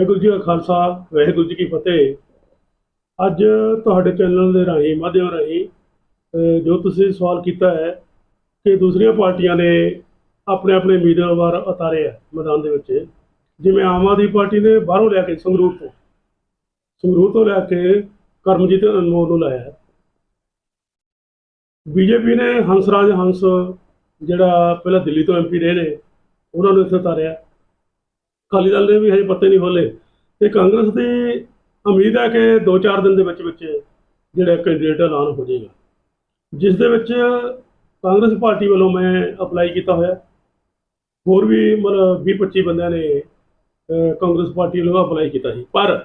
ਵਾਹਿਗੁਰੂ ਜੀ ਕਾ ਖਾਲਸਾ, ਵਾਹਿਗੁਰੂ ਜੀ ਕੀ ਫਤਿਹ। ਅੱਜ ਤੁਹਾਡੇ ਚੈਨਲ ਦੇ ਰਾਹੀਂ, ਮਾਧਿਅਮ ਰਾਹੀਂ ਜੋ ਤੁਸੀਂ ਸਵਾਲ ਕੀਤਾ ਹੈ ਕਿ ਦੂਸਰੀਆਂ ਪਾਰਟੀਆਂ ਨੇ ਆਪਣੇ ਆਪਣੇ ਉਮੀਦਵਾਰ ਉਤਾਰੇ ਆ ਮੈਦਾਨ ਦੇ ਵਿੱਚ, ਜਿਵੇਂ ਆਮ ਆਦਮੀ ਪਾਰਟੀ ਨੇ ਬਾਹਰੋਂ ਲਿਆ ਕੇ ਸੰਗਰੂਰ ਤੋਂ। ਸੰਗਰੂਰ ਤੋਂ ਲਿਆ ਕੇ ਕਰਮਜੀਤ ਅਨਮੋਲ ਨੂੰ ਲਾਇਆ ਹੈ। ਬੀਜੇਪੀ ਨੇ ਹੰਸਰਾਜ ਹੰਸ, ਜਿਹੜਾ ਪਹਿਲਾਂ ਦਿੱਲੀ ਤੋਂ ਐਮਪੀ ਰਹੇ ਨੇ, ਉਹਨਾਂ ਨੂੰ ਇੱਥੇ ਉਤਾਰਿਆ। ਅਕਾਲੀ ਦਲ ਨੇ ਵੀ ਹਜੇ ਪੱਤੇ ਨਹੀਂ ਖੋਲੇ ਤੇ ਕਾਂਗਰਸ ਦੀ ਉਮੀਦ ਹੈ ਕਿ 2-4 ਦਿਨ ਦੇ ਵਿੱਚ ਵਿੱਚ ਜਿਹੜਾ ਕੈਂਡੀਡੇਟ ਐਲਾਨ ਹੋ ਜਾਏਗਾ। ਜਿਸ ਦੇ ਵਿੱਚ ਕਾਂਗਰਸ ਪਾਰਟੀ ਵੱਲੋਂ ਮੈਂ ਅਪਲਾਈ ਕੀਤਾ ਹੋਇਆ। ਹੋਰ ਵੀ ਮਤਲਬ 20-25 ਬੰਦਿਆਂ ਨੇ ਕਾਂਗਰਸ ਪਾਰਟੀ ਵੱਲੋਂ ਅਪਲਾਈ ਕੀਤਾ ਸੀ। ਪਰ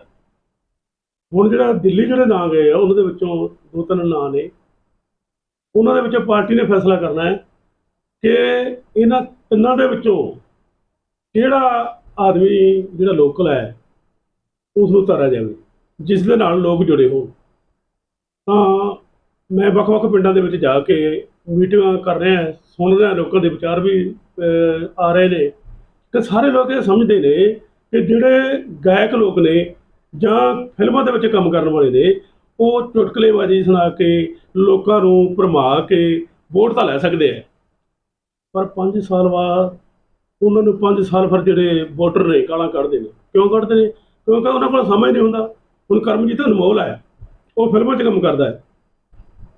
ਹੁਣ ਜਿਹੜਾ ਦਿੱਲੀ ਜਿਹੜੇ ਨਾਂ ਗਏ ਆ, ਉਹਨਾਂ ਦੇ ਵਿੱਚੋਂ ਦੋ ਤਿੰਨ ਨਾਂ ਨੇ। ਉਹਨਾਂ ਦੇ ਵਿੱਚੋਂ ਪਾਰਟੀ ਨੇ ਫੈਸਲਾ ਕਰਨਾ ਹੈ ਕਿ ਇਹਨਾਂ ਤਿੰਨਾਂ ਦੇ ਵਿੱਚੋਂ ਕਿਹੜਾ ਆਦਮੀ ਜਿਹੜਾ ਲੋਕਲ ਹੈ ਉਸ ਨੂੰ ਉਤਾਰਿਆ ਜਾਵੇ, ਜਿਸ ਦੇ ਨਾਲ ਲੋਕ ਜੁੜੇ ਹੋਣ। ਤਾਂ ਮੈਂ ਵੱਖ-ਵੱਖ ਪਿੰਡਾਂ ਦੇ ਵਿੱਚ ਜਾ ਕੇ ਮੀਟਿੰਗਾਂ ਕਰ ਰਿਹਾ, ਸੁਣ ਰਿਹਾ, ਲੋਕਾਂ ਦੇ ਵਿਚਾਰ ਵੀ ਆ ਰਹੇ ਨੇ। ਤੇ ਸਾਰੇ ਲੋਕ ਇਹ ਸਮਝਦੇ ਨੇ ਕਿ ਜਿਹੜੇ ਗਾਇਕ ਲੋਕ ਨੇ ਜਾਂ ਫਿਲਮਾਂ ਦੇ ਵਿੱਚ ਕੰਮ ਕਰਨ ਵਾਲੇ ਨੇ, ਉਹ ਚੁਟਕਲੇਬਾਜ਼ੀ ਸੁਣਾ ਕੇ, ਲੋਕਾਂ ਨੂੰ ਭਰਮਾ ਕੇ ਵੋਟ ਤਾਂ ਲੈ ਸਕਦੇ ਆ। ਪਰ 5 ਸਾਲ ਬਾਅਦ ਉਹਨਾਂ ਨੂੰ 5 ਸਾਲ ਫਿਰ ਜਿਹੜੇ ਵੋਟਰ ਨੇ ਗਾਲਾਂ ਕੱਢਦੇ ਨੇ ਕਿਉਂ ਕੱਢਦੇ ਨੇ? ਕਿਉਂਕਿ ਉਹਨਾਂ ਕੋਲ ਸਮਝ ਨਹੀਂ ਹੁੰਦਾ। ਹੁਣ ਕਰਮਜੀਤ ਅਨਮੋਲ ਹੈ ਉਹ ਫਿਲਮਾਂ 'ਚ ਕੰਮ ਕਰਦਾ ਹੈ।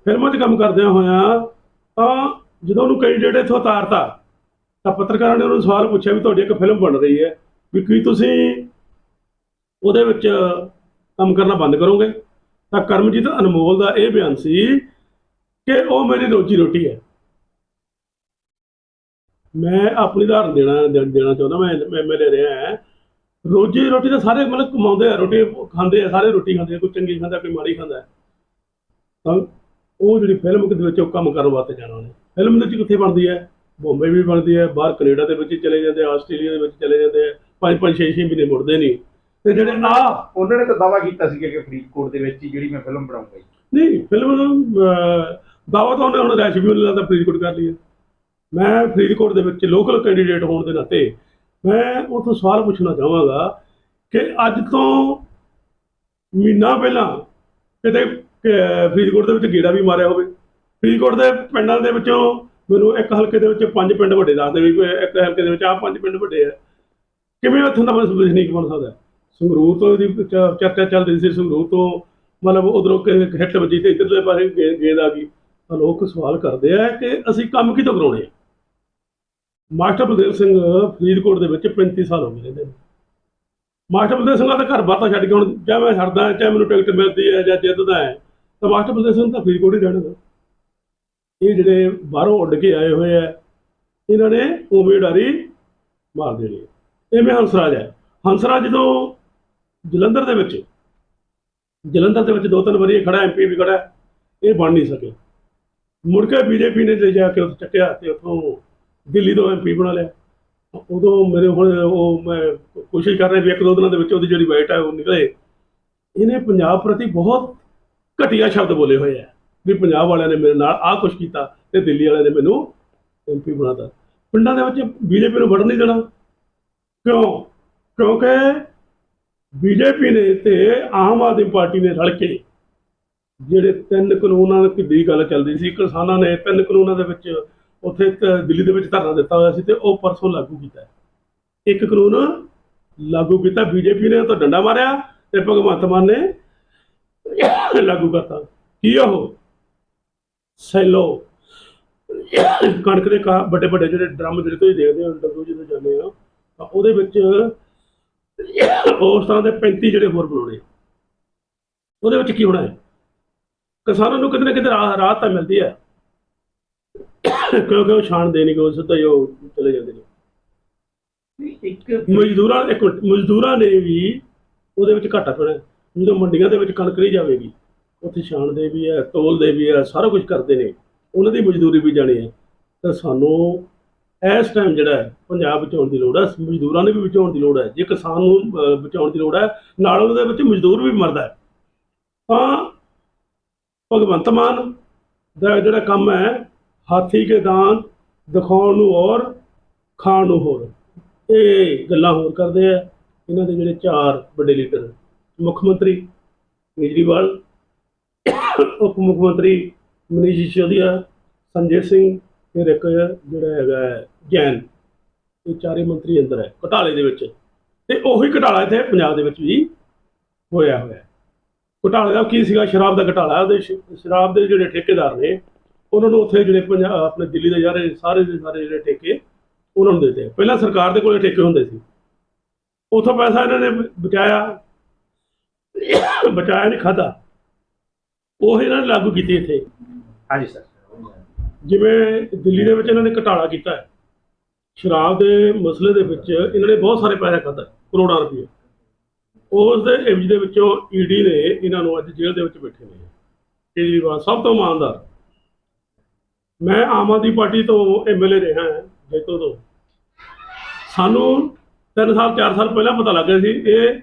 ਫਿਲਮਾਂ 'ਚ ਕੰਮ ਕਰਦਿਆਂ ਹੋਇਆਂ ਤਾਂ ਜਦੋਂ ਉਹਨੂੰ ਕੈਂਡੀਡੇਟ ਇੱਥੋਂ ਉਤਾਰਤਾ, ਤਾਂ ਪੱਤਰਕਾਰਾਂ ਨੇ ਉਹਨੂੰ ਸਵਾਲ ਪੁੱਛਿਆ ਵੀ ਤੁਹਾਡੀ ਇੱਕ ਫਿਲਮ ਬਣ ਰਹੀ ਹੈ, ਵੀ ਕੀ ਤੁਸੀਂ ਉਹਦੇ ਵਿੱਚ ਕੰਮ ਕਰਨਾ ਬੰਦ ਕਰੋਗੇ? ਤਾਂ ਕਰਮਜੀਤ ਅਨਮੋਲ ਦਾ ਇਹ ਬਿਆਨ ਸੀ ਕਿ ਉਹ ਮੇਰੀ ਰੋਜੀ ਰੋਟੀ ਹੈ। ਮੈਂ ਆਪਣੀ ਉਦਾਹਰਨ ਦੇਣਾ ਦੇ- ਦੇਣਾ ਚਾਹੁੰਦਾ ਮੈਂ ਮੈਂ ਮੇਰੇ ਰਿਹਾ ਹੈ। ਰੋਜੀ ਰੋਟੀ ਤਾਂ ਸਾਰੇ ਮਤਲਬ ਕਮਾਉਂਦੇ ਆ ਰੋਟੀ ਖਾਂਦੇ ਆ ਸਾਰੇ ਰੋਟੀ ਖਾਂਦੇ ਆ ਕੋਈ ਚੰਗੀ ਖਾਂਦਾ ਕੋਈ ਮਾੜੀ ਖਾਂਦਾ। ਤਾਂ ਉਹ ਜਿਹੜੀ ਫਿਲਮ ਦੇ ਵਿੱਚ ਉਹ ਕੰਮ ਕਰਨ ਵਾਸਤੇ ਜਾਣਾ ਉਹਨੇ ਫਿਲਮ ਦੇ ਵਿੱਚ ਕਿੱਥੇ ਬਣਦੀ ਹੈ? ਬੰਬੇ ਵੀ ਬਣਦੀ ਹੈ ਬਾਹਰ ਕੈਨੇਡਾ ਦੇ ਵਿੱਚ ਚਲੇ ਜਾਂਦੇ ਆ ਆਸਟ੍ਰੇਲੀਆ ਦੇ ਵਿੱਚ ਚਲੇ ਜਾਂਦੇ ਆ ਪੰਜ ਪੰਜ ਛੇ ਛੇ ਮਹੀਨੇ ਮੁੜਦੇ ਨਹੀਂ। ਤੇ ਜਿਹੜੇ ਆ ਉਹਨਾਂ ਨੇ ਤਾਂ ਦਾਵਾ ਕੀਤਾ ਸੀ ਕਿ ਫਰੀਦਕੋਟ ਦੇ ਵਿੱਚ ਹੀ ਜਿਹੜੀ ਮੈਂ ਫਿਲਮ ਬਣਾਉਂਗਾ ਜੀ। ਨਹੀਂ ਫਿਲਮ ਦਾਵਾ ਤਾਂ ਉਹਨੇ ਹੁਣ ਰੈਸ਼ ਵੀ ਉਹਨੇ ਤਾਂ ਫਰੀਦਕੋਟ ਕਰ ਲਈ ਹੈ। ਮੈਂ ਫਰੀਦਕੋਟ ਦੇ ਵਿੱਚ ਲੋਕਲ ਕੈਂਡੀਡੇਟ ਹੋਣ ਦੇ ਨਾਤੇ ਮੈਂ ਉਥੋਂ ਸਵਾਲ ਪੁੱਛਣਾ ਚਾਹਾਂਗਾ ਕਿ ਅੱਜ ਤੋਂ ਮਹੀਨਾ ਪਹਿਲਾਂ ਕਿਤੇ ਫਰੀਦਕੋਟ ਦੇ ਵਿੱਚ ਗੇੜਾ ਵੀ ਮਾਰਿਆ ਹੋਵੇ। ਫਰੀਦਕੋਟ ਦੇ ਪਿੰਡਾਂ ਦੇ ਵਿੱਚੋਂ ਮੈਨੂੰ ਇੱਕ ਹਲਕੇ ਦੇ ਵਿੱਚ ਪੰਜ ਪਿੰਡ ਵੱਡੇ ਦੱਸਦੇ ਵੀ ਇੱਕ ਹਲਕੇ ਦੇ ਵਿੱਚ ਆਹ ਪੰਜ ਪਿੰਡ ਵੱਡੇ ਆ। ਕਿਵੇਂ ਉੱਥੋਂ ਦਾ ਵਸਨੀਕ ਬਣ ਸਕਦਾ? ਸੰਗਰੂਰ ਤੋਂ ਇਹਦੀ ਚਰਚਾ ਚੱਲ ਰਹੀ ਸੀ ਸੰਗਰੂਰ ਤੋਂ। ਮਤਲਬ ਉਧਰੋਂ ਹਿੱਟ ਵੱਜੀ ਤੇ ਇਧਰਲੇ ਪਾਸੇ ਗੇ- ਗੇਂਦ ਆ ਗਈ। ਤਾਂ ਲੋਕ ਸਵਾਲ ਕਰਦੇ ਆ ਕਿ ਅਸੀਂ ਕੰਮ ਕਿਤੋਂ ਕਰਾਉਣੇ ਆ? ਮਾਸਟਰ ਬਲਦੇਵ ਸਿੰਘ ਫਰੀਦਕੋਟ ਦੇ ਵਿੱਚ 35 ਸਾਲ ਹੋ ਗਏ ਰਹਿੰਦੇ ਨੇ। ਮਾਸਟਰ ਬਲਦੇਵ ਸਿੰਘ ਦਾ ਤਾਂ ਘਰ ਬਾਤਾ ਛੱਡ ਕੇ ਹੁਣ ਚਾਹੇ ਮੈਂ ਛੱਡਦਾ ਚਾਹੇ ਮੈਨੂੰ ਟਿਕਟ ਮਿਲਦੀ ਹੈ ਜਾਂ ਜਿੱਤਦਾ ਹੈ, ਤਾਂ ਮਾਸਟਰ ਬਲਦੇਵ ਸਿੰਘ ਤਾਂ ਫਰੀਦਕੋਟ ਹੀ ਰਹਿਣਾ ਇਹ ਜਿਹੜੇ ਬਾਹਰੋਂ ਉੱਡ ਕੇ ਆਏ ਹੋਏ ਆ, ਇਹਨਾਂ ਨੇ ਉਮੀਦਵਾਰੀ ਮਾਰ ਦੇਣੀ ਹੈ। ਇਵੇਂ ਹੰਸਰਾਜ ਹੈ। ਹੰਸਰਾਜ ਜਦੋਂ ਜਲੰਧਰ ਦੇ ਵਿੱਚ, ਜਲੰਧਰ ਦੇ ਵਿੱਚ ਦੋ ਤਿੰਨ ਵਾਰੀ ਇਹ ਖੜਾ ਐਮਪੀ ਵੀ ਖੜਾ ਇਹ ਬਣ ਨਹੀਂ ਸਕੇ ਮੁੜ ਕੇ ਬੀਜੇਪੀ ਨੇ ਜਾ ਕੇ ਉੱਥੇ ਚੱਕਿਆ ਤੇ ਉੱਥੋਂ ਦਿੱਲੀ ਤੋਂ ਐਮਪੀ ਬਣਾ ਲਿਆ। ਉਦੋਂ ਮੇਰੇ ਹੁਣ ਉਹ ਮੈਂ ਕੋਸ਼ਿਸ਼ ਕਰ ਰਿਹਾ ਵੀ ਇੱਕ ਦੋ ਦਿਨਾਂ ਦੇ ਵਿੱਚ ਉਹਦੀ ਜਿਹੜੀ ਵਾਈਟ ਹੈ ਉਹ ਨਿਕਲੇ। ਇਹਨੇ ਪੰਜਾਬ ਪ੍ਰਤੀ ਬਹੁਤ ਘਟੀਆ ਸ਼ਬਦ ਬੋਲੇ ਹੋਏ ਆ ਵੀ ਪੰਜਾਬ ਵਾਲਿਆਂ ਨੇ ਮੇਰੇ ਨਾਲ ਆਹ ਕੁਛ ਕੀਤਾ ਤੇ ਦਿੱਲੀ ਵਾਲਿਆਂ ਨੇ ਮੈਨੂੰ ਐਮਪੀ ਬਣਾਤਾ। ਪਿੰਡਾਂ ਦੇ ਵਿੱਚ ਬੀਜੇਪੀ ਨੂੰ ਵੜਨ ਨਹੀਂ ਦੇਣਾ। ਕਿਉਂ? ਕਿਉਂਕਿ ਬੀਜੇਪੀ ਨੇ ਤੇ ਆਮ ਆਦਮੀ ਪਾਰਟੀ ਨੇ ਰਲ ਕੇ ਜਿਹੜੇ ਤਿੰਨ ਕਾਨੂੰਨਾਂ ਦੀ ਗੱਲ ਚੱਲਦੀ ਸੀ, ਕਿਸਾਨਾਂ ਨੇ ਤਿੰਨ ਕਾਨੂੰਨਾਂ ਦੇ ਵਿੱਚ ਉੱਥੇ ਦਿੱਲੀ ਦੇ ਵਿੱਚ ਧਰਨਾ ਦਿੱਤਾ ਹੋਇਆ ਸੀ ਤੇ ਉਹ ਪਰਸੋਂ ਲਾਗੂ ਕੀਤਾ ਇੱਕ ਕਾਨੂੰਨ ਲਾਗੂ ਕੀਤਾ, ਬੀਜੇਪੀ ਨੇ ਉਹ ਤਾਂ ਡੰਡਾ ਮਾਰਿਆ ਤੇ ਭਗਵੰਤ ਮਾਨ ਨੇ ਲਾਗੂ ਕਰਤਾ। ਕੀ ਉਹ? ਸੈਲੋ। ਕਣਕ ਦੇ ਕਾ ਵੱਡੇ ਵੱਡੇ ਜਿਹੜੇ ਡਰਮ ਜਿਹੜੇ ਤੁਸੀਂ ਦੇਖਦੇ ਹੋ ਇੰਟਰਵਿਊ ਜਦੋਂ ਜਾਂਦੇ ਆ ਤਾਂ ਉਹਦੇ ਵਿੱਚ ਉਸ ਤਰ੍ਹਾਂ ਦੇ 35 ਜਿਹੜੇ ਹੋਰ ਬਣਾਉਣੇ ਉਹਦੇ ਵਿੱਚ ਕੀ ਹੋਣਾ ਹੈ? ਕਿਸਾਨਾਂ ਨੂੰ ਕਿਤੇ ਨਾ ਕਿਤੇ ਰਾਹ- ਰਾਹਤ ਤਾਂ ਮਿਲਦੀ ਹੈ। ਕਿਉਂਕਿ ਉਹ ਛਾਣ ਦੇ ਨਹੀਂ ਕੋਈ ਸਿੱਧਾ ਹੀ ਉਹ ਚਲੇ ਜਾਂਦੇ ਨੇ। ਇੱਕ ਮਜ਼ਦੂਰਾਂ ਇੱਕ ਮਿੰਟ, ਮਜ਼ਦੂਰਾਂ ਨੇ ਵੀ ਉਹਦੇ ਵਿੱਚ ਘਾਟਾ ਪੈਣਾ ਹੈ। ਜਦੋਂ ਮੰਡੀਆਂ ਦੇ ਵਿੱਚ ਕਣਕ ਨਹੀਂ ਜਾਵੇਗੀ ਉੱਥੇ ਛਾਣ ਦੇ ਵੀ ਹੈ ਤੋਲ ਦੇ ਵੀ ਹੈ ਸਾਰਾ ਕੁਝ ਕਰਦੇ ਨੇ। ਉਹਨਾਂ ਦੀ ਮਜ਼ਦੂਰੀ ਵੀ ਜਾਣੀ ਹੈ ਤਾਂ ਸਾਨੂੰ ਇਸ ਟਾਈਮ ਜਿਹੜਾ ਹੈ ਪੰਜਾਬ ਬਚਾਉਣ ਦੀ ਲੋੜ ਹੈ ਮਜ਼ਦੂਰਾਂ ਨੇ ਵੀ ਬਚਾਉਣ ਦੀ ਲੋੜ ਹੈ ਜੇ ਕਿਸਾਨ ਨੂੰ ਅਹ, ਬਚਾਉਣ ਦੀ ਲੋੜ ਹੈ ਨਾਲ ਉਹਦੇ ਵਿੱਚ ਮਜ਼ਦੂਰ ਵੀ ਮਰਦਾ ਹੈ। ਤਾਂ ਭਗਵੰਤ ਮਾਨ ਦਾ ਜਿਹੜਾ ਕੰਮ ਹੈ ਹਾਥੀ ਕੇ ਦਾਨ ਦਿਖਾਉਣ ਨੂੰ ਔਰ ਖਾਣ ਨੂੰ ਹੋਰ। ਇਹ ਗੱਲਾਂ ਹੋਰ ਕਰਦੇ ਆ। ਇਹਨਾਂ ਦੇ ਜਿਹੜੇ ਚਾਰ ਵੱਡੇ ਲੀਡਰ ਮੁੱਖ ਮੰਤਰੀ ਕੇਜਰੀਵਾਲ, ਉਪ ਮੁੱਖ ਮੰਤਰੀ ਮਨੀਸ਼ ਸਿਸੋਦੀਆ, ਸੰਜੇ ਸਿੰਘ ਫਿਰ ਇੱਕ ਜਿਹੜਾ ਹੈਗਾ ਹੈ ਜੈਨ। ਇਹ ਚਾਰੇ ਮੰਤਰੀ ਅੰਦਰ ਹੈ, ਘਟਾਲੇ ਦੇ ਵਿੱਚ। ਤੇ ਉਹੀ ਘਟਾਲਾ ਇੱਥੇ ਪੰਜਾਬ ਦੇ ਵਿੱਚ ਵੀ ਹੋਇਆ ਹੋਇਆ ਹੈ। ਘਟਾਲੇ ਦਾ ਕੀ ਸੀਗਾ? ਸ਼ਰਾਬ ਦਾ ਘਟਾਲਾ। ਉਹਦੇ ਸ਼ਰਾਬ ਦੇ ਜਿਹੜੇ ਠੇਕੇਦਾਰ ਨੇ ਉਹਨਾਂ ਨੂੰ ਉੱਥੇ ਜਿਹੜੇ ਪੰਜਾਬ ਆਪਣੇ ਦਿੱਲੀ ਦੇ ਯਾਰੇ ਸਾਰੇ ਦੇ ਸਾਰੇ ਜਿਹੜੇ ਠੇਕੇ ਉਹਨਾਂ ਨੂੰ ਦਿੱਤੇ। ਪਹਿਲਾਂ ਸਰਕਾਰ ਦੇ ਕੋਲੇ ਠੇਕੇ ਹੁੰਦੇ ਸੀ। ਉਥੋਂ ਪੈਸਾ ਇਹਨਾਂ ਨੇ ਬਚਾਇਆ। ਬਚਾਇਆ ਨਹੀਂ ਖਾਦਾ ਉਹ ਇਹਨਾਂ ਨੇ ਲਾਗੂ ਕੀਤੀ ਇੱਥੇ। ਹਾਂਜੀ ਸਰ। ਜਿਵੇਂ ਦਿੱਲੀ ਦੇ ਵਿੱਚ ਇਹਨਾਂ ਨੇ ਘਟਾਲਾ ਕੀਤਾ ਹੈ। ਸ਼ਰਾਬ ਦੇ ਮਸਲੇ ਦੇ ਵਿੱਚ ਇਹਨਾਂ ਨੇ ਬਹੁਤ ਸਾਰੇ ਪੈਸੇ ਖਾਦਾ ਕਰੋੜਾਂ ਰੁਪਏ। ਉਸ ਦੇ ਇਵਜ ਦੇ ਵਿੱਚੋਂ ਈਡੀ ਨੇ ਇਹਨਾਂ ਨੂੰ ਅੱਜ ਜੇਲ੍ਹ ਦੇ ਵਿੱਚ ਬੈਠੇ ਨੇ। ਕੇਜਰੀਵਾਲ ਸਭ ਤੋਂ ਇਮਾਨਦਾਰ। ਮੈਂ ਆਮ ਆਦਮੀ ਪਾਰਟੀ ਤੋਂ ਐਮਐਲਏ ਰਿਹਾ ਹਾਂ, ਜੈਤੋ ਤੋਂ। ਸਾਨੂੰ 3 ਸਾਲ 4 ਸਾਲ ਪਹਿਲਾਂ ਪਤਾ ਲੱਗ ਗਿਆ ਸੀ, ਇਹ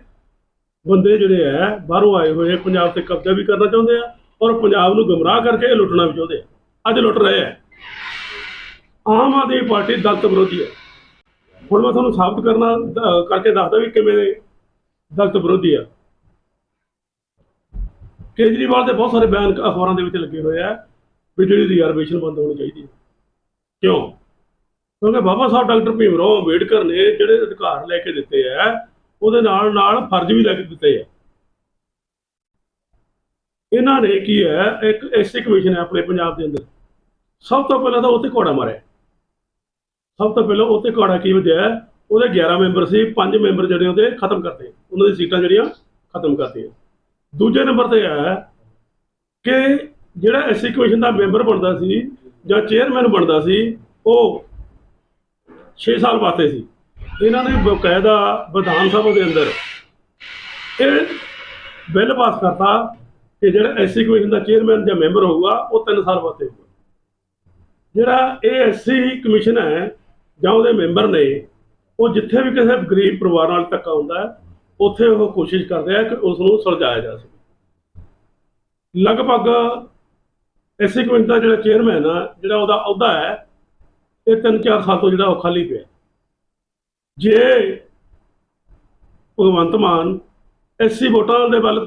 ਬੰਦੇ ਜਿਹੜੇ ਆ, ਬਾਹਰੋਂ ਆਏ ਹੋਏ ਪੰਜਾਬ ਤੇ ਕਬਜ਼ਾ ਵੀ ਕਰਨਾ ਚਾਹੁੰਦੇ ਆ ਔਰ ਪੰਜਾਬ ਨੂੰ ਗਮਰਾਹ ਕਰਕੇ ਇਹ ਲੁੱਟਣਾ ਵੀ ਚਾਹੁੰਦੇ ਆ। ਅੱਜ ਲੁੱਟ ਰਹੇ ਆ। ਆਮ ਆਦਮੀ ਪਾਰਟੀ ਦਲਿਤ ਵਿਰੋਧੀ ਹੈ ਹੁਣ ਮੈਂ ਤੁਹਾਨੂੰ ਸਾਬਤ ਕਰਨਾ ਕਰਕੇ ਦੱਸਦਾ ਵੀ ਕਿਵੇਂ ਦਲਿਤ ਵਿਰੋਧੀ ਆ। ਕੇਜਰੀਵਾਲ ਦੇ ਬਹੁਤ ਸਾਰੇ ਬਿਆਨ ਅਖਬਾਰਾਂ ਦੇ ਵਿੱਚ ਲੱਗੇ ਹੋਏ ਆ। ਵੀ ਜਿਹੜੀ ਰਿਜ਼ਰਵੇਸ਼ਨ ਬੰਦ ਹੋਣੀ ਚਾਹੀਦੀ ਹੈ। ਕਿਉਂ? ਕਿਉਂਕਿ ਬਾਬਾ ਸਾਹਿਬ ਡਾਕਟਰ ਭੀਮ ਰਾਓ ਅੰਬੇਡਕਰ ਨੇ ਜਿਹੜੇ ਅਧਿਕਾਰ ਲੈ ਕੇ ਦਿੱਤੇ ਆ, ਉਹਦੇ ਨਾਲ ਨਾਲ ਫਰਜ਼ ਵੀ ਲੈ ਕੇ ਦਿੱਤੇ ਆ। ਇਹਨਾਂ ਨੇ ਕੀ ਹੈ, ਇੱਕ ਐਸਸੀ ਕਮਿਸ਼ਨ ਹੈ ਆਪਣੇ ਪੰਜਾਬ ਦੇ ਅੰਦਰ। ਸਭ ਤੋਂ ਪਹਿਲਾਂ ਤਾਂ ਉੱਥੇ ਘੋੜਾ ਮਾਰਿਆ। ਸਭ ਤੋਂ ਪਹਿਲਾਂ ਉੱਥੇ ਘੋੜਾ ਕੀ ਵਜਿਆ, ਉਹਦੇ 11 ਮੈਂਬਰ ਸੀ, ਪੰਜ ਮੈਂਬਰ ਜਿਹੜੇ ਉਹਦੇ ਖਤਮ ਕਰਤੇ। ਉਹਨਾਂ ਦੀ ਸੀਟਾਂ ਜਿਹੜੀਆਂ ਖਤਮ ਕਰਤੀਆਂ। ਦੂਜੇ ਨੰਬਰ ਤੇ ਹੈ ਕਿ ਜਿਹੜਾ ਐਸਸੀ ਕਮਿਸ਼ਨ ਦਾ ਮੈਂਬਰ ਬਣਦਾ ਸੀ ਜਾਂ ਚੇਅਰਮੈਨ ਬਣਦਾ ਸੀ, ਉਹ 6 ਸਾਲ ਵਾਸਤੇ ਸੀ। ਇਹਨਾਂ ਨੇ ਬਕਾਇਦਾ ਵਿਧਾਨ ਸਭਾ ਦੇ ਅੰਦਰ ਇਹ ਬਿੱਲ ਪਾਸ ਕਰਤਾ ਕਿ ਜਿਹੜਾ ਐਸਸੀ ਕਮਿਸ਼ਨ ਦਾ ਚੇਅਰਮੈਨ ਜਾਂ ਮੈਂਬਰ ਹੋਊਗਾ, ਉਹ 3 ਸਾਲ ਵਾਸਤੇ ਹੋਊਗਾ। ਜਿਹੜਾ ਇਹ ਐਸਸੀ ਕਮਿਸ਼ਨ ਹੈ ਜਾਂ ਉਹਦੇ ਮੈਂਬਰ ਨੇ, ਉਹ ਜਿੱਥੇ ਵੀ ਕਿਸੇ ਗਰੀਬ ਪਰਿਵਾਰ ਨਾਲ ਧੱਕਾ ਹੁੰਦਾ ਹੈ, ਉੱਥੇ ਉਹ ਕੋਸ਼ਿਸ਼ ਕਰਦੇ ਆ ਕਿ ਉਸ ਨੂੰ ਸੁਲਝਾਇਆ ਜਾ ਸਕੇ। ਲਗਭਗ ਐਸਸੀ ਕਮੇਟੀ ਦਾ ਜਿਹੜਾ ਚੇਅਰਮੈਨ ਆ, ਜਿਹੜਾ ਉਹਦਾ ਅਹੁਦਾ ਹੈ, ਇਹ 3-4 ਸਾਲ ਤੋਂ ਜਿਹੜਾ ਉਹ ਖਾਲੀ ਪਿਆ। ਜੇ ਭਗਵੰਤ ਮਾਨ ਐਸੀ ਵੋਟਰਾਂ ਦੇ ਵੱਲ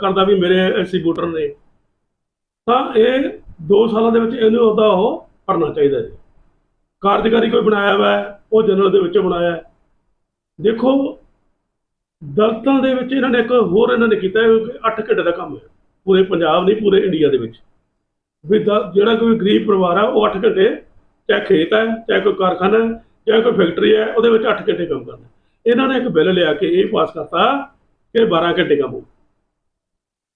ਕਰਦਾ ਵੀ ਮੇਰੇ ਐਸੀ ਵੋਟਰ ਨੇ, ਤਾਂ ਇਹ 2 ਸਾਲਾਂ ਦੇ ਵਿੱਚ ਇਹਨੂੰ ਉਹਦਾ ਉਹ ਕਰਨਾ ਚਾਹੀਦਾ ਜੀ। ਕਾਰਜਕਾਰੀ ਕੋਈ ਬਣਾਇਆ ਹੋਇਆ ਉਹ ਜਨਰਲ ਦੇ ਵਿੱਚ ਬਣਾਇਆ ਦੇਖੋ, ਦਲਤਾਂ ਦੇ ਵਿੱਚ ਇਹਨਾਂ ਨੇ ਇੱਕ ਹੋਰ ਇਹਨਾਂ ਨੇ ਕੀਤਾ 8 ਘੰਟੇ ਦਾ ਕੰਮ ਹੈ। ਪੂਰੇ ਪੰਜਾਬ ਨਹੀਂ, ਪੂਰੇ ਇੰਡੀਆ ਦੇ ਵਿੱਚ। ਵੀ ਦ- ਜਿਹੜਾ ਕੋਈ ਗਰੀਬ ਪਰਿਵਾਰ ਆ, ਉਹ 8 ਘੰਟੇ ਚਾਹੇ ਖੇਤ ਹੈ ਚਾਹੇ ਕੋਈ ਕਾਰਖਾਨਾ ਹੈ ਚਾਹੇ ਕੋਈ ਫੈਕਟਰੀ ਹੈ ਉਹਦੇ ਵਿੱਚ 8 ਘੰਟੇ ਕੰਮ ਕਰਨਾ। ਇਹਨਾਂ ਨੇ ਇੱਕ ਬਿੱਲ ਲਿਆ ਕੇ ਇਹ ਪਾਸ ਕਰਤਾ ਕਿ 12 ਘੰਟੇ ਕੰਮ ਹੋਊ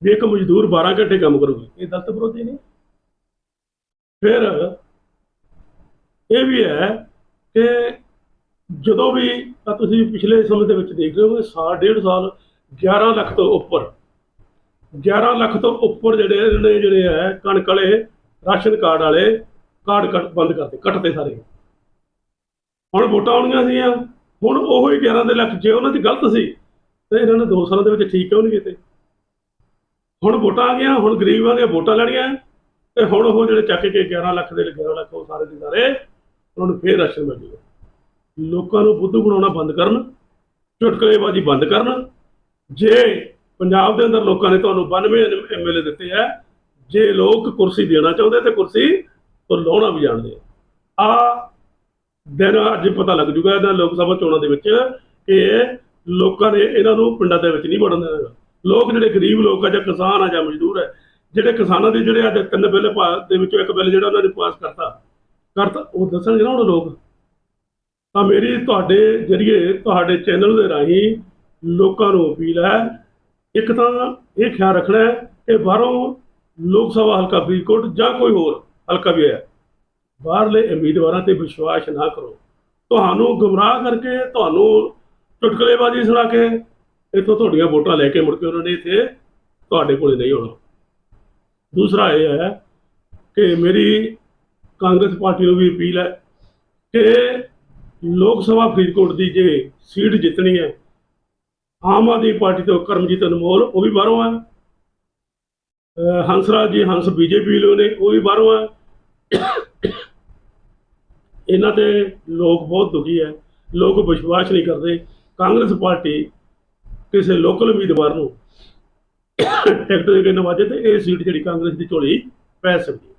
ਵੀ ਇੱਕ ਮਜ਼ਦੂਰ 12 ਘੰਟੇ ਕੰਮ ਕਰੂਗਾ। ਇਹ ਦਸਤ ਵਿਰੋਧੀ ਨਹੀਂ ਫਿਰ ਇਹ ਵੀ ਹੈ ਕਿ ਜਦੋਂ ਵੀ ਤੁਸੀਂ ਪਿਛਲੇ ਸਮੇਂ ਦੇ ਵਿੱਚ ਦੇਖ ਰਹੇ ਹੋ ਸਾਲ, ਡੇਢ ਸਾਲ 11 ਲੱਖ ਤੋਂ ਉੱਪਰ 11 ਲੱਖ ਤੋਂ ਉੱਪਰ ਜਿਹੜੇ ਇਹਨਾਂ ਨੇ ਜਿਹੜੇ ਹੈ ਕਣਕ ਵਾਲੇ, ਰਾਸ਼ਨ ਕਾਰਡ ਵਾਲੇ, ਕਾਰਡ ਕੱਟ ਬੰਦ ਕਰਤੇ ਕੱਟਤੇ ਸਾਰੇ। ਹੁਣ ਵੋਟਾਂ ਆਉਣੀਆਂ ਸੀਗੀਆਂ। ਹੁਣ ਉਹ ਹੀ 11 ਦੇ ਲੱਖ, ਜੇ ਉਹਨਾਂ ਦੀ ਗਲਤ ਸੀ, ਤੇ ਇਹਨਾਂ ਨੇ 2 ਸਾਲਾਂ ਦੇ ਵਿੱਚ ਠੀਕ ਕਿਉਂ ਨਹੀਂ ਕੀਤੇ? ਹੁਣ ਵੋਟਾਂ ਆ ਗਈਆਂ, ਹੁਣ ਗਰੀਬਾਂ ਦੀਆਂ ਵੋਟਾਂ ਲੈਣੀਆਂ, ਤੇ ਹੁਣ ਉਹ ਜਿਹੜੇ ਚੱਕ ਕੇ 11 ਲੱਖ ਦੇ 11 ਲੱਖ ਉਹ ਸਾਰੇ ਦੇ ਸਾਰੇ, ਉਹਨਾਂ ਨੂੰ ਫੇਰ ਰਾਸ਼ਨ ਮਿਲ ਜੂਗਾ ਲੋਕਾਂ ਨੂੰ ਬੁੱਧੂ ਬਣਾਉਣਾ ਬੰਦ ਕਰਨ, ਚੁਟਕਲੇਬਾਜ਼ੀ ਬੰਦ ਕਰਨ। ਜੇ ਪੰਜਾਬ ਦੇ ਅੰਦਰ ਲੋਕਾਂ ਨੇ ਤੁਹਾਨੂੰ 92 ਐਮਐਲਏ ਦਿੱਤੇ ਆ। ਜੇ ਲੋਕ ਕੁਰਸੀ ਦੇਣਾ ਚਾਹੁੰਦੇ ਤੇ ਕੁਰਸੀ ਤੋਂ ਲਾਉਣਾ ਵੀ ਜਾਣਦੇ ਆ। ਆ ਦਿਨ ਅੱਜ ਪਤਾ ਲੱਗ ਜੂਗਾ ਇਹਨਾਂ ਲੋਕ ਸਭਾ ਚੋਣਾਂ ਦੇ ਵਿੱਚ ਕਿ ਇਹ ਲੋਕਾਂ ਨੇ ਇਹਨਾਂ ਨੂੰ ਪਿੰਡਾਂ ਦੇ ਵਿੱਚ ਨਹੀਂ ਵੜਨ ਦੇਣਾ। ਲੋਕ ਜਿਹੜੇ ਗਰੀਬ ਲੋਕ ਆ ਜਾਂ ਕਿਸਾਨ ਆ ਜਾਂ ਮਜ਼ਦੂਰ ਹੈ ਜਿਹੜੇ ਕਿਸਾਨਾਂ ਦੇ ਜਿਹੜੇ ਅੱਜ ਤਿੰਨ ਬਿੱਲ ਪਾ ਦੇ ਵਿੱਚੋਂ ਇੱਕ ਬਿੱਲ ਜਿਹੜਾ ਉਹਨਾਂ ਨੇ ਪਾਸ ਕਰਤਾ ਕਰਤਾ, ਉਹ ਦੱਸਣਗੇ ਨਾ ਹੁਣ ਲੋਕ। ਤਾਂ ਮੇਰੀ ਤੁਹਾਡੇ ਜਰੀਏ, ਤੁਹਾਡੇ ਚੈਨਲ ਦੇ ਰਾਹੀਂ ਲੋਕਾਂ ਨੂੰ ਅਪੀਲ ਹੈ ਇੱਕ ਤਾਂ ਇਹ ਖਿਆਲ ਰੱਖਣਾ ਹੈ ਕਿ ਬਾਹਰੋਂ ਲੋਕ ਸਭਾ ਹਲਕਾ ਫਰੀਦਕੋਟ ਜਾਂ ਕੋਈ ਹੋਰ ਹਲਕਾ ਵੀ ਹੈ ਬਾਹਰਲੇ ਉਮੀਦਵਾਰਾਂ ਤੇ ਵਿਸ਼ਵਾਸ ਨਾ ਕਰੋ। ਤੁਹਾਨੂੰ ਗੁੰਮਰਾਹ ਕਰਕੇ ਤੁਹਾਨੂੰ ਟੁਟਕਲੇਬਾਜ਼ੀ ਸੁਣਾ ਕੇ ਇੱਥੋਂ ਤੁਹਾਡੀਆਂ ਵੋਟਾਂ ਲੈ ਕੇ ਮੁੜ ਕੇ ਉਹਨਾਂ ਨੇ ਇੱਥੇ ਤੁਹਾਡੇ ਕੋਲੇ ਨਹੀਂ ਆਉਣਾ। ਦੂਸਰਾ ਇਹ ਹੈ ਕਿ ਮੇਰੀ ਕਾਂਗਰਸ ਪਾਰਟੀ ਨੂੰ ਵੀ ਅਪੀਲ ਹੈ ਕਿ ਲੋਕ ਸਭਾ ਫਰੀਦਕੋਟ ਦੀ ਜੇ ਸੀਟ ਜਿੱਤਣੀ ਹੈ ਆਮ ਆਦਮੀ ਪਾਰਟੀ ਤੋਂ ਕਰਮਜੀਤ ਅਨਮੋਲ, ਉਹ ਵੀ ਬਾਹਰੋਂ ਆ। ਹੰਸਰਾਜ ਜੀ, ਹੰਸ ਬੀਜੇਪੀ ਲੋ ਨੇ, ਉਹ ਵੀ ਬਾਹਰੋਂ ਆ। ਇਹਨਾਂ ਤੇ ਲੋਕ ਬਹੁਤ ਦੁਖੀ ਹੈ ਲੋਕ ਵਿਸ਼ਵਾਸ ਨਹੀਂ ਕਰਦੇ। ਕਾਂਗਰਸ ਪਾਰਟੀ ਕਿਸੇ ਲੋਕਲ ਉਮੀਦਵਾਰ ਨੂੰ ਟਿਕਟ ਦੇ ਕੇ ਨਵਾਜੇ ਤੇ ਇਹ ਸੀਟ ਜਿਹੜੀ ਕਾਂਗਰਸ ਦੀ ਝੋਲੀ ਪੈ ਸਕਦੀ